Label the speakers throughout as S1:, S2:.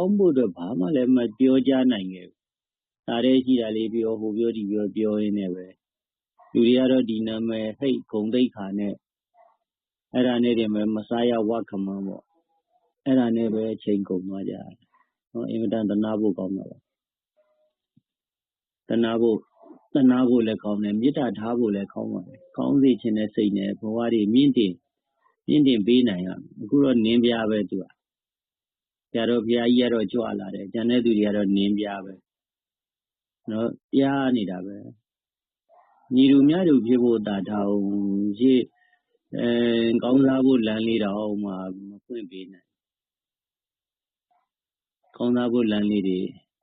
S1: ကောင်းဖို့အတွက်ဘာမှလည်းမပြောကြားနိုင်ခဲ့ဘူး။ဒါတဲ့ရှိတာလေးပြောဟိုပြောဒီပြောပြောရင်းနဲ့ပဲလူတွေကတော့ဒီနာမည်ဟိတ်ဂုံတိတ်ခါနဲ့အဲ့ဒါနဲ့တင်ပဲမစားရဝခမန်းပေါ့အဲ့ဒါနဲ့ပဲအချိန်ကုန်သွားကြတယ်နော်အင်မတန်တနာဖို့ကောင်းတာပါတနာဖို့တနာဖို့လည်းကောင်းတယ်မေတ္တာထားဖို့လည်းကောင်းပါတယ်ကောင်းစေခြင်းနဲ့စိတ်နဲ့ဘဝတွေမြင့်တင်မြင့်တင်ပေးနိုင်ရမယ်အခုတော့နင်းပြပဲသူက ဆရာတော်ဘုရားကြီးကတော့ကြွလာတယ်ကျန်တဲ့သူတွေကတော့နင်းပြပဲနော်ပြားနေတာပဲညီလူများလူဖြစ်ဖို့တာထောင်ရှိအဲကောင်းစားဖို့လမ်းလေးတော့မှမဖွင့်ပေးနိုင်ကောင်းစားဖို့လမ်းလေးတွေ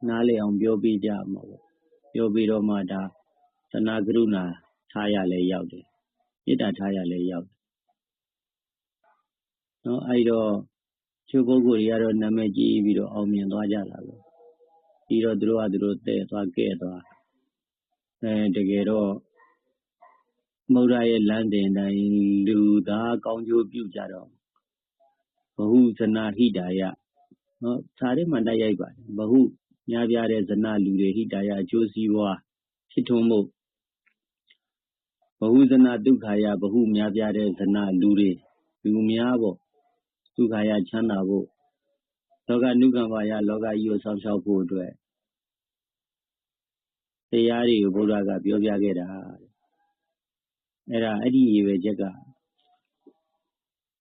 S1: နားလည်အောင်ပြောပြကြမှာပေါ့ပြောပြီးတော့မှဒါသနာကရုဏာထားရလဲရောက်တယ်မေတ္တာထားရလဲရောက်တယ်နော်အဲ့တော့ ချိုးပုဂ္ဂိုလ်တွေကတော့နာမည်ကြီးပြီးတော့အောင်မြင်သွားကြတာပဲပြီးတော့သူတို့ကသူတို့တဲ့သွားကဲ့သွားအဲတကယ်တော့မௌရရဲ့လမ်းတင်တိုင်းလူသားကောင်းကျိုးပြုကြတော့ဘဟုဇနာဟိတာယနော်စာထဲမှာတိုက်ရိုက်ပါတယ်ဘဟုများပြားတဲ့ဇနာလူတွေဟိတာယအကျိုးစီးပွားဖြစ်ထွန်းမှုဘဟုဇနာဒုက္ခယဘဟုများပြားတဲ့ဇနာလူတွေလူများပေါ့ ဒုက္ခယချမ်းသာဖို့လောကနုကံပါယလောကကြီးကိုဆောင်ရှောက်ဖို့အတွက်တရားတွေကိုဘုရားကပြောပြခဲ့တာအဲ့ဒါအဲ့ဒီရည်ရွယ်ချက်က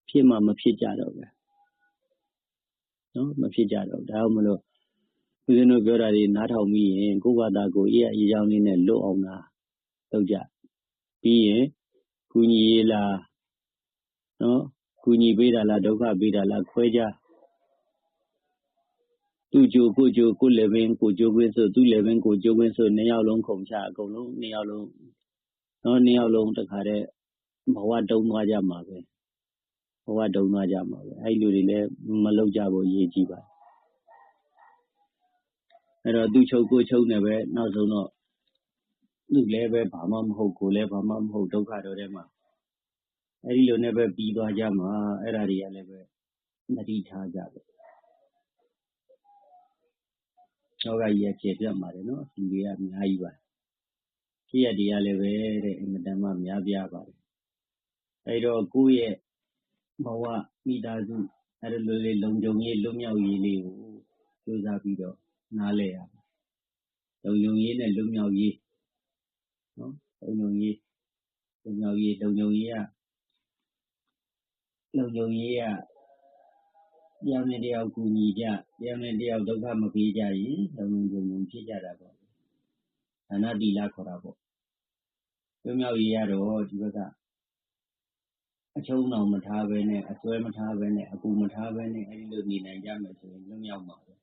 S1: ဖြစ်မှမဖြစ်ကြတော့ပဲနော်မဖြစ်ကြတော့ဒါကြောင့်မလို့ဦးဇင်းတို့ပြောတာတွေနားထောင်ပြီးရင်ကိုယ့်ဘာသာကိုအေးအေးချောင်းလေးနဲ့လွတ်အောင်လားလုပ်ကြပြီးရင်ကုညီရေးလားနော် ကုညီပေးတာလားဒုက္ခပေးတာလားခွဲကြသူ့ကြိုကိုကြိုကိုလည်းပင်ကိုကြိုခွင့်ဆိုသူ့လည်းပင်ကိုကြိုခွင့်ဆိုနှစ်ယောက်လုံးခုံချအကုန်လုံးနှစ်ယောက်လုံးနော်နှစ်ယောက်လုံးတခါတည်းဘဝတုံးသွားကြမှာပဲဘဝတုံးသွားကြမှာပဲအဲ့လူတွေလည်းမလောက်ကြဖို့ရည်ကြည့်ပါအဲ့တော့သူချုပ်ကိုချုပ်နေပဲနောက်ဆုံးတော့သူလည်းပဲဘာမှမဟုတ်ကိုလည်းဘာမှမဟုတ်ဒုက္ခတော့ထဲမှာ အဲ့ဒီလိုနဲ့ပဲ ပြီးသွားကြမှာ အဲ့ဒါတွေကလည်းပဲမတိထားကြပဲယောဂကြီးက ကျေပြတ်ပါတယ်နော် လူတွေက အများကြီးပါ ဖြစ်ရတရားလည်းပဲတဲ့အင်မတန်မှ များပြားပါတယ် အဲ့တော့ ကိုယ့်ရဲ့ဘဝ မိသားစု အဲ့လိုလေး လုံခြုံရေး လွတ်မြောက်ရေးလေးကို ကြိုးစားပြီးတော့ နားလည်ရမယ် လုံခြုံရေးနဲ့ လွတ်မြောက်ရေးနော်လုံခြုံရေး လုံခြုံရေးလုံခြုံရေးကလုံခြုံရေးကတရားနဲ့တရားကူညီကြတရားနဲ့တရားဒုက္ခမပေးကြရင် လုံလုံခြုံခြုံ ဖြစ်ကြတာပေါ့ ဒါနတိလခေါ်တာပေါ့ လွတ်မြောက်ရေးရတော့ ဒီဘက်ကအချုံးအောင်မထားဘဲနဲ့ အစွဲမထားဘဲနဲ့ အပူမထားဘဲနဲ့ အဲဒီလို နေနိုင်ကြမယ်ဆိုရင် လွတ်မြောက်မှာပဲ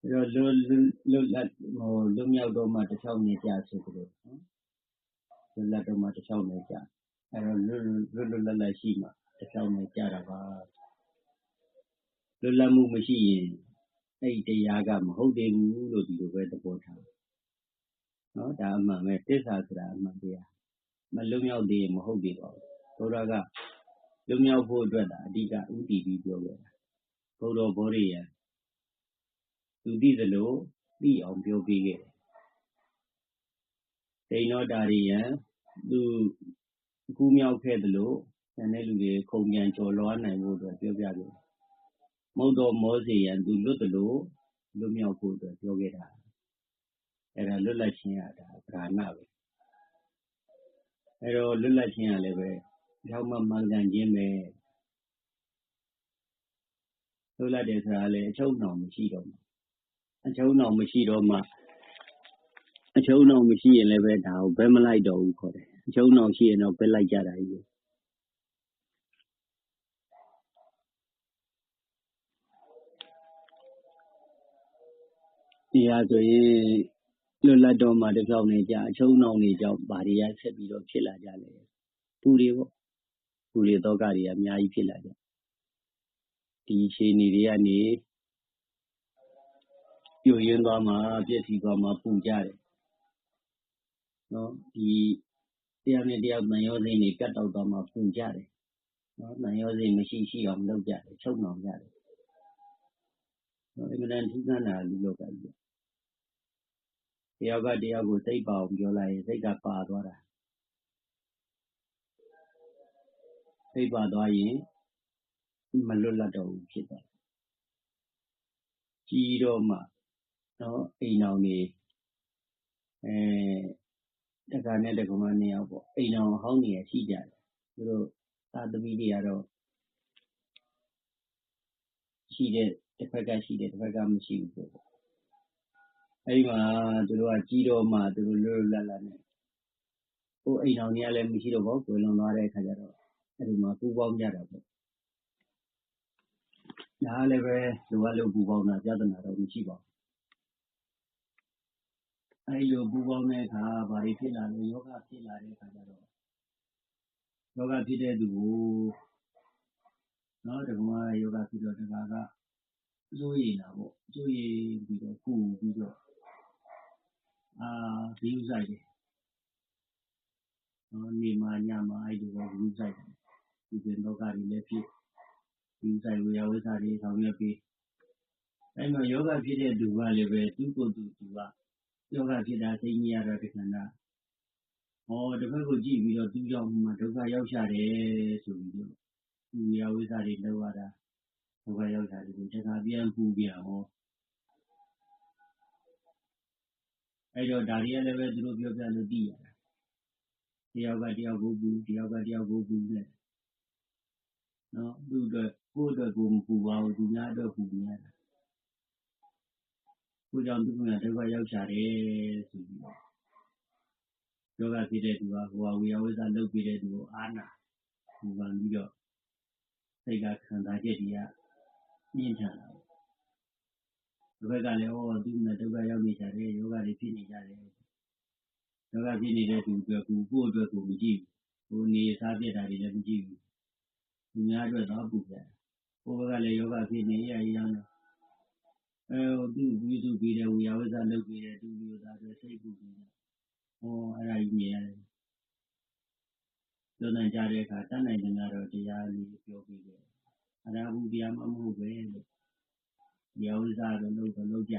S1: အဲတော့လွတ်လွတ်လပ်ဟိုလွတ်မြောက်တော့မှတစ်ချောင်းနေကြဆိုကြလို့နော်လွတ်လပ်တော့မှတစ်ချောင်းနေကြအဲတော့ လွတ်လွတ်လွတ်လပ်လပ်ရှိမှတစ်ချောင်းနေကြတာပါ လွတ်လပ်မှုမရှိရင် အဲ့ဒီတရားက မဟုတ်သေးဘူးလို့ ဒီလိုပဲ သဘောထားနော်ဒါအမှန်ပဲ သစ္စာဆိုတာ အမှန်တရား မလွတ်မြောက်သေးရင် မဟုတ်သေးပါဘူး ဘုရားက လွတ်မြောက်ဖို့အတွက်ဒါအဓိကဥတည်ပြီး ပြောခဲ့တာဘုရော ဘောရိယသူသိသလို သိအောင် ပြောပြခဲ့တယ်ဒိဏောတာရိယံ သူ ကူးမြောက်ခဲ့သလိုဉာဏ်တဲ့လူတွေ ခုံပြန်ကျော်လွှားနိုင်ဖို့အတွက် ပြောပြခဲ့တယ် မုတ်တော်မောစေယံသူလွတ်သလို လွတ်မြောက်ဖို့အတွက် ပြောခဲ့တာ အဲ့ဒါ လွတ်လပ်ခြင်းရတာဗราဏပဲ အဲ့တော့ လွတ်လပ်ခြင်းကလည်းပဲရောက်မှမှန်ကန်ခြင်းပဲ လွတ်လပ်တယ်ဆိုတာလည်း အချုပ်နှောင် မရှိတော့မှ အချုပ်နှောင်မရှိတော့မှအချုပ်နှောင် မရှိရင်လည်းပဲ ဒါကိုဘယ်မလိုက်တော့ဘူးခေါ်တယ် အချုပ်နှောင်ရှိရင်တော့ဘယ်လိုက်ကြတာကြီးဒီဟာဆိုရင် လွတ်လပ်တော့မှတစ်ဖြောင်းနေကြအချုံနှောင်နေကြောင်းဘာတွေက ဆက်ပြီးတော့ ဖြစ်လာကြလဲ ပူတွေပေါ့ ပူတွေတော့ကတွေအများကြီးဖြစ်လာကြဒီခြေနေတွေကနေပြိုရင်းသွားမှပြည့်စည်သွားမှပူကြတယ်နော်ဒီ တရားနဲ့တရားတန်ရောစိမ့်တွေကတ်တော့သွားမှပူကြတယ်နော်နံရောစိတ်မရှိ ရှိအောင်လုပ်ကြတယ် ချုပ်နှောင်ကြတယ်နော်အမှန်တန် ထူးဆန်းတာ လူလောကကြီးတယောက်ကတယောက်ကို စိတ်ပါအောင် ပြောလိုက်ရင် စိတ်ကပါသွားတာ စိတ်ပါသွားရင် မလွတ်လပ်တော့ဘူး ဖြစ်သွားတယ် ကြီးတော့မှနော်အိမ်အောင်နေအဲတ က္ကနဲ့တက္ကမနှစ်ယောက်ပေါ့ အိမ်အောင်ဟောင်းနေရရှိကြတယ် သူတို့သာသမီတွေကတော့ ရှိတဲ့တစ်ဖက်က ရှိတယ်တစ်ဖက်က မရှိဘူးပေါ့ အဲဒီမှာ သူတို့က ကြီးတော့မှ သူတို့ လွတ်လွတ်လပ်လပ်နဲ့ ဟိုအိမ်အောင်နေရလည်း မရှိတော့ဘူးကိုလွန်သွားတဲ့အခါကျတော့ အဲဒီမှာ ပူပေါင်းကြတာပေါ့ ဒါလည်းပဲ လိုအပ်လို့ ပူပေါင်းတာ ပြဿနာတော့ မရှိပါဘူး အဲဒီလို ပူပေါင်းတဲ့အခါ ဘာတွေဖြစ်လာလဲယောဂဖြစ်လာတဲ့အခါကျတော့ယောဂဖြစ်တဲ့သူကိုနော်တက္ကမယောဂဖြစ်တော့တက္ကကစိုးရိမ်တာပေါ့ စိုးရိမ်ပြီးတော့ ပူပြီးတော့အာဘီယူဆိုင်တယ် နော်နေမှာ ညမှာ အဲ့ဒီတော့ဘီယူဆိုင်တယ်ဒီပြင်တော့ကတွေလည်းဖြစ်ဘီယူဆိုင်ဝေယဝိစာတွေ ဆောင်ရွက်ပြီးအဲ့မှာယောဂဖြစ်တဲ့သူကလည်းပဲသူ့ကိုယ်သူ သူက ယောဂဖြစ်တာသိဉ္ဇရတော့တခဏဟောတစ်ဖက်ကိုကြည့်ပြီးတော့သူကြောင့်မှဒုက္ခရောက်ရှာတယ်ဆိုပြီးတော့ဒီဝေယဝိစာတွေလောက်ရတာဒုက္ခရောက်ရှာတယ်ကိုတခါပြန်ပူပြန်ဟောအဲ့တော့ဒါတွေကလည်းပဲသူတို့ပြောပြလို့သိရတာတယောက်ကတယောက်ကိုပူတယောက်ကတယောက်ကိုပူနဲ့နော်သူ့အတွက်ကိုယ့်အတွက်ကိုမပူပါဘူးသူများအတွက်ပူနေရတာ ကိုကြောင့်သူကဒုက္ခရောက်ရှာတယ်ဆိုပြီးတော့ယောဂဖြစ်တဲ့သူကဟိုဝေယဝိဇ္ဇလုပ်ပြီးတဲ့သူကိုအာနာပူပန်ပြီးတော့စိတ်ကခံစားချက်တွေကမြင့်ထန်လာတယ်ဒီဘက်ကလည်းဩသူနဲ့ဒုက္ခရောက်နေကြတယ်ယောဂတွေဖြစ်နေကြတယ်ယောဂဖြစ်နေတဲ့သူအတွက်ကိုကိုယ့်အတွက်ကိုမကြည့်ဘူးဟိုနေစားပြတာတွေလည်းမကြည့်ဘူးသူများအတွက်တော့ပူပြတယ်ဟိုဘက်ကလည်းယောဂဖြစ်နေရရအောင် အဲသူပြီးသူပြီးတဲ့ဝေယဝိဇ္ဇလုပ်ပြီးတဲ့သူမျိုးသားတွေစိတ်ပူနေတာဩအဲ့ဒါကြီးမြင်ရတယ်ပြောနိုင်ကြတဲ့အခါတတ်နိုင်တယ်ကတော့တရားလေးပြောပြီးတယ်အရာဘူးတရားမမဟုတ်ပဲလို့ရောင်းစားတော့လုပ်တော့လုပ်ကြ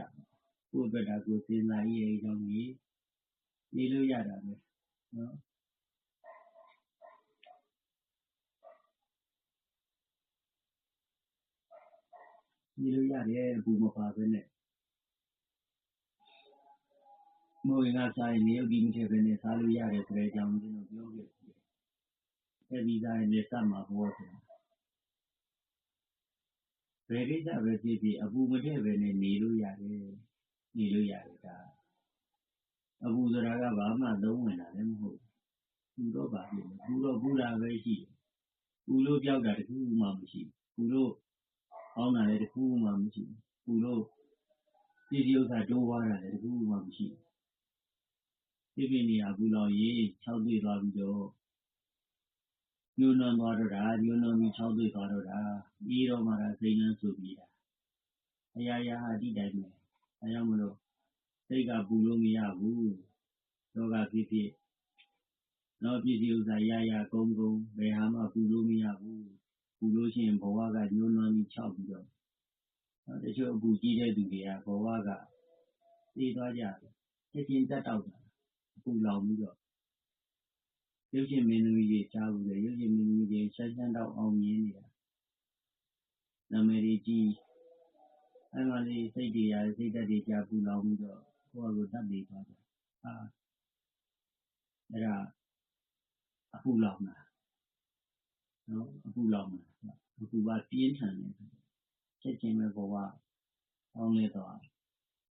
S1: ကိုယ့်အတွက်ဒါကိုစဉ်းစားရေးအကြောင်းကြီးနေလို့ရတာပဲနော် နေလို့ရတယ်ဘူးမပါပဲနဲ့မိုးရင်ကစားရင်နေုပ်ဒီမထည့်ပဲနဲ့စားလို့ရတယ်ဆိုတဲ့အကြောင်းကျွန်တော်ပြောခဲ့တယ်အဲဒီစားရင်လည်းစမှာဘောဆိုတာဘယ်ကိစ္စပဲဖြစ်ဖြစ်အပူမထည့်ပဲနဲ့နေလို့ရတယ်နေလို့ရတယ်ဒါအပူဆိုတာကဘာမှသုံးဝင်တာလည်းမဟုတ်ဘူးပူတော့ပါပြီပူတော့ပူတာပဲရှိတယ်ပူလို့ပြောက်တာတခုမှမရှိဘူးပူလို့ အောင်းတာလည်း တခုမှမရှိဘူး ပူလို့ဒီဒီဥစ္စာ တိုးသွားတာလည်း တခုမှမရှိဘူးဒီပြနေရပူလောင်ရေး၆တွေ့သွားပြီးတော့ ညှိုးနှွမ်းသွားတော့တာ ညှိုးနှွမ်းပြီး၆တွေ့သွားတော့တာ အေးတော့မှတာစိတ်နှမ်းဆိုပြီးတာ အရာရာဟာ ဒီတိုင်းပဲအဲကြောင့်မလို့ စိတ်က ပူလို့မရဘူး ယောဂဖြစ်ဖြစ်တော့ပစ္စည်းဥစ္စာရရကုန်းကုန်းဘယ်ဟာမှ ပူလို့မရဘူး ပူလို့ရှိရင်ဘဝကညှိုးနှွမ်းပြီးခြောက်ပြီးတော့တချို့အပူကြီးတဲ့သူတွေကဘဝကသိသွားကြတယ်ချက်ချင်းတက်တော့တာအပူလောင်ပြီးတော့ရုပ်ရှင်မင်းသမီးတွေကြားဘူးလေရုပ်ရှင်မင်းသမီးတွေဆက်ဆန်းတော့အောင်မြင်နေတာနာမည်ကြီးအဲ့မှာလေးစိတ်တွေရစိတ်ဓာတ်တွေကြာပူလောင်ပြီးတော့ကိုယ့်အကိုတတ်နေသွားတယ်အာအဲ့ဒါအပူလောင်တာ နော် အပူလောင်တာအပူက ပြင်းထန်နေတယ် ချက်ချင်းပဲ ဘဝအောင်းလဲသွား